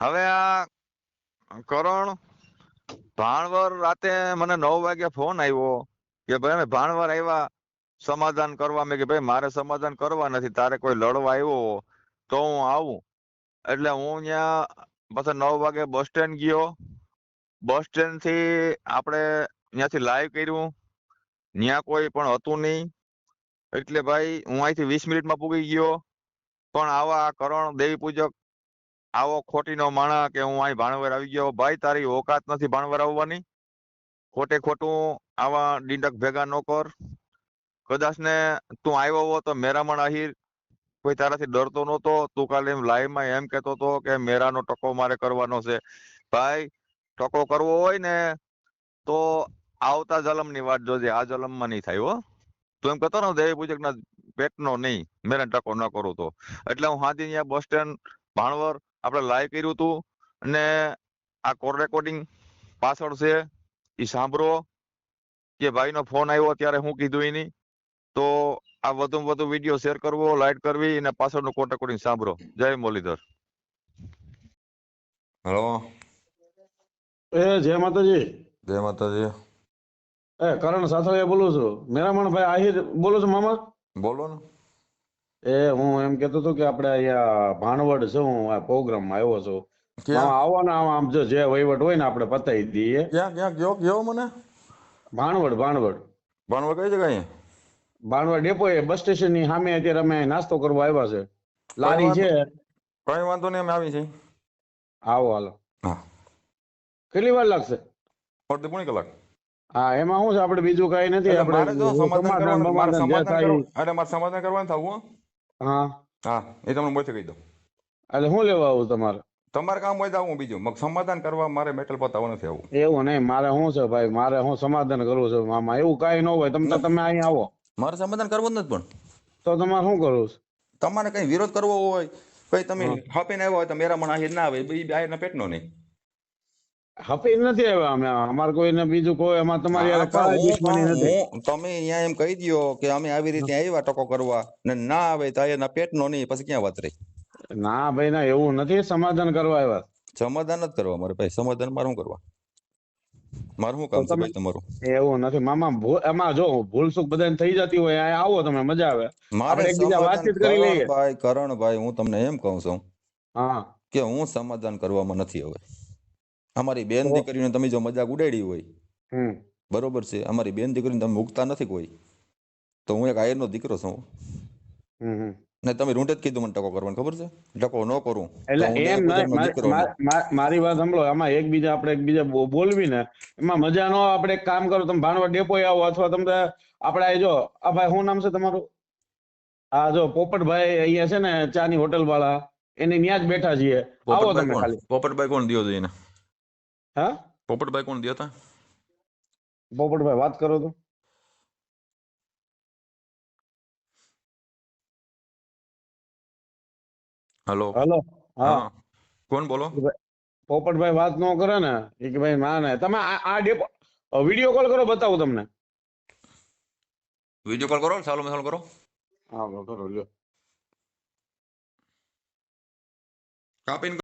હવે આ કરણ ભાણવર રાતે મને નવ વાગે ફોન આવ્યો કે ભાઈ અમે ભાણવર આવ્યા, સમાધાન કરવા. મેં કે ભાઈ, મારે સમાધાન કરવા નથી, તારે કોઈ લડવા આવ્યો તો હું આવું. એટલે હું ત્યાં પછી નવ વાગે બસ સ્ટેન્ડ ગયો. બસ સ્ટેન્ડથી આપણે ત્યાંથી લાઈવ કર્યું. ત્યાં કોઈ પણ હતું નહીં. એટલે ભાઈ, હું અહીંથી વીસ મિનિટમાં પૂગી ગયો. પણ આવા કરણ દેવી પૂજક આવો ખોટીનો માણા કે હું અહીં ભાણવર આવી ગયો. ભાઈ, તારી ઓકાત નથી ભાણવર આવવાની? ખોટે ખોટું આવા ડીંડક ભેગા ન કર. કદાચ ને તું આવ્યો હો તો મેરામણ આહિર. કોઈ તારાથી ડરતો નહોતો. તું કાલે લાઈવમાં એમ કહેતો હતો કે મેરાનો ટકો મારે કરવાનો છે. ભાઈ, ટકો કરવો હોય ને તો આવતા જલમની વાત જોજે. આ જલમમાં નહીં થાય હો. તું એમ કહેતો ને, દેવી પૂજકના પેટનો નહીં. મેરા ટકો ન કરું તો. એટલે હું હાથી બસ સ્ટેન્ડ, ભાણવર આપણે લાઈવ કર્યું હતું અને આ કોલ રેકોર્ડિંગ પાછળ છે. એ સાંભળો કે ભાઈનો ફોન આવ્યો ત્યારે હું કીધું એની. તો આ વધુ વધુ વીડિયો શેર કરવો લાઈક કરવી અને પાછળનું કોલ રેકોર્ડિંગ સાંભળો. જય મુરલીધર. હલો. એ જય માતાજી. જય માતાજી. એ કરણ સાથળિયા બોલું છું. મેરામણ ભાઈ આહિર બોલો છો મામા? બોલો ને. એ હું એમ કેતો હતો કે આપણે અહીંયા ભાણવડ છે હું આ પ્રોગ્રામમાં આવ્યો છું. આવો ને આમ જો જે વહીવટ હોય ને આપણે પતાવી દઈએ. ક્યાં ક્યાં કયો કયો મને? ભાણવડ ભાણવડ. ભાણવડ કઈ જગ્યાએ? ભાણવડ ડેપો એ બસ સ્ટેશનની સામે અત્યારે અમે નાસ્તો કરવા આવ્યા છે. લારી છે. કઈ વાંધો નહીં અમે આવી છે આવો હાલો. કેટલી વાર લાગશે? અડધી પોણી કલાક. હા એમાં શું છે આપણે બીજું કઈ નથી આપણે સમાધાન કરવાનું અરે મારે સમાધાન કરવાનું થવું હો. હા એ તમને મોથી કહી દઉં. એટલે શું લેવા આવું તમારે? તમારે કામ હોય તો આવું બીજું. મગ સમાધાન કરવા મારે મેટલ પતાવવા નથી આવું. એવું નહીં મારે શું છે ભાઈ? મારે હું સમાધાન કરવું છે? મામા એવું કાંઈ ન હોય. તમે તમે અહીં આવો. મારે સમાધાન કરવું જ નથી પણ. તો તમારે શું કરવું છે? તમારે કઈ વિરોધ કરવો હોય કઈ તમે હાપીને આવ્યા હોય તો મેરા મણ આહિર ના આવે એ આહિરના પેટનો નહીં. હફી નથી આવ્યા અમે. અમારે કોઈને બીજું કોઈ એમાં તમારી હારે દુશ્મની નથી. હું- તમે અહીંયા એમ કહી દ્યો કે અમે આવી રીતે આવ્યા ટકો કરવા ને ના આવે તો એના પેટનો નહીં પછી ક્યાં વાત રહી? ના ભાઈ ના એવું નથી. સમાધાન કરવા આવ્યા. સમાધાન જ કરવા મારે ભાઈ. સમાધાન મારું કરવા? મારું શું કામ છે ભાઈ તમારું? એવું નથી. મામા એમાં જો ભૂલ સુખ બધાને થઈ જતી હોય અહીંયા આવો તમે મજા આવે. મારે એકબીજા વાતચીત કરી લઈએ. કરણભાઈ કરણભાઈ હું તમને એમ કહું છું હા. કે હું સમાધાન કરવામાં નથી હવે. અમારી બેન દીકરીને તમે જો મજાક ઉડાડી હોય બરોબર છે? અમારી બેન દીકરીને તમે મૂકતા નથી કોઈ. તો હું એક આયરનો દીકરો છું. ને તમે રૂંટે જ કીધું મને ટકો કરવાનું ખબર છે? ટકો ન કરું. એટલે એમ મારી- વાત સાંભળો આમાં એકબીજા આપણે એકબીજા બીજા બોલવી ને એમાં મજા નો. આપણે એક કામ કરો તમે ભાણવા ડેપો આવો અથવા તમે આપણે જો આ ભાઈ શું નામ છે તમારું? આ જો પોપટભાઈ અહીંયા છે ને ચાની હોટલ વાળા એની ત્યાં જ બેઠા છીએ. આવો તમે ખાલી. પોપટભાઈ કોણ દિયો જઈને હા? પોપટભાઈ કોણ તા? પોપટભાઈ વાત કરો તો. હલો. હલો હા. હા. કોણ બોલો? પોપટભાઈ વાત ન કરે ને એક કે ભાઈ ના ને. તમે આ ડેપો વીડિયો કોલ કરો બતાવું તમને. વીડિયો કોલ કરો ચાલો ચાલુ કરો. હા કરો લ્યો. કાપીને